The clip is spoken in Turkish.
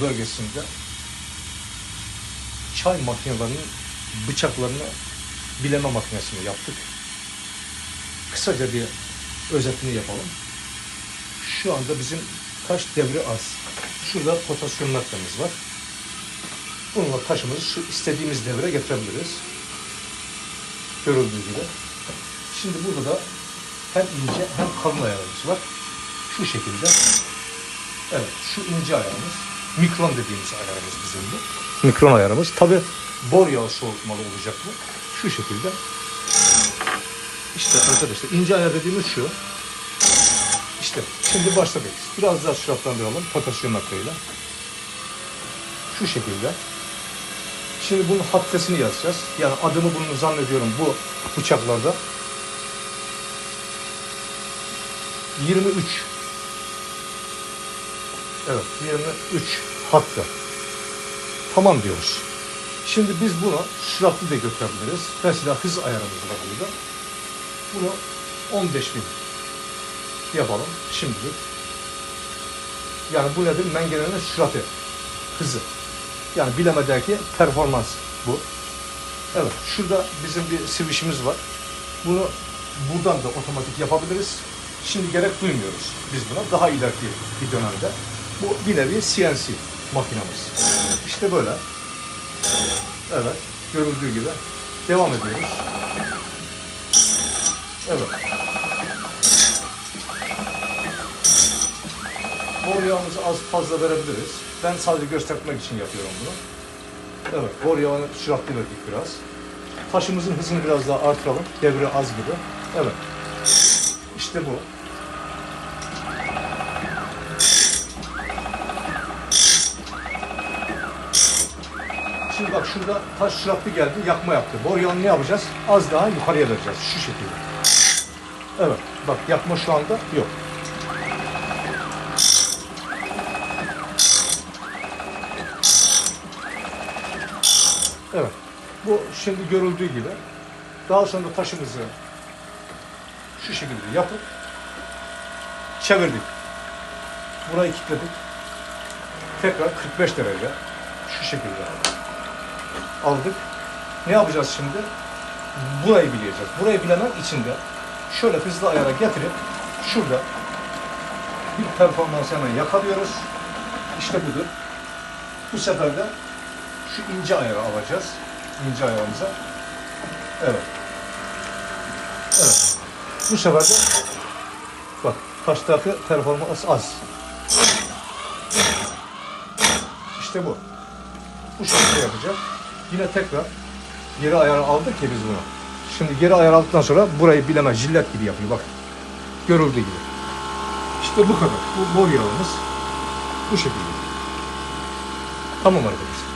bölgesinde çay makinelerinin bıçaklarını bileme makinesini yaptık. Kısaca bir özetini yapalım. Şu anda bizim taş devri az. Şurada potasyum maddemiz var. Bununla taşımızı şu istediğimiz devre getirebiliriz. Görüldüğü gibi. Şimdi burada da hem ince hem kalın ayarımız var. Şu şekilde. Evet, şu ince ayarımız. Mikron dediğimiz ayarımız bizim bu. Mikron ayarımız. Tabi bor yağı soğutmalı olacak bu. Şu şekilde. İşte arkadaşlar ince ayar dediğimiz şu. İşte şimdi başladık. Biraz daha şaraplandıralım potasyum akıyla. Şu şekilde. Şimdi bunun hattesini yazacağız. Yani adımı bunu zannediyorum bu bıçaklarda. 23. Evet 23 hatta. Tamam diyoruz. Şimdi biz bunu süratli de götürebiliriz. Mesela hız ayarımız var burada. Bunu 15 bin yapalım şimdilik. Yani bu nedir? Mengenenin sürati, hızı. Yani bilemedeki performans bu. Evet, şurada bizim bir switch'imiz var. Bunu buradan da otomatik yapabiliriz. Şimdi gerek duymuyoruz biz buna. Daha ileriki bir dönemde. Bu bir nevi CNC makinamız. İşte böyle. Evet, görüldüğü gibi. Devam ediyoruz. Evet. Bor yağımızı az fazla verebiliriz. Ben sadece göstermek için yapıyorum bunu. Evet, bor yağını süratli verdik biraz. Taşımızın hızını biraz daha artıralım. Devre az gibi. Evet. İşte bu. Şimdi bak şurada taş süratli geldi, yakma yaptı. Bor yağını ne yapacağız? Az daha yukarıya vereceğiz. Şu şekilde. Evet, bak yakma şu anda yok. Evet. Bu şimdi görüldüğü gibi. Daha sonra taşımızı şu şekilde yapıp çevirdik. Burayı kilitledik. Tekrar 45 derece şu şekilde aldık. Ne yapacağız şimdi? Burayı bileceğiz. Burayı bilemek için de şöyle hızlı ayara getirip şurada bir performans hemen yakalıyoruz. İşte budur. Bu sefer de şu ince ayarı alacağız. İnce ayarımıza. Evet. Evet. Bu sefer de bak taştaki performans az. İşte bu. Bu şekilde yapacağım. Yine tekrar geri ayarı aldık ya biz bunu. Şimdi geri ayar aldıktan sonra burayı bileme jillet gibi yapıyor bak. Görüldüğü gibi. İşte bu kadar. Bu bor yağımız bu şekilde. Tamam arkadaşlar.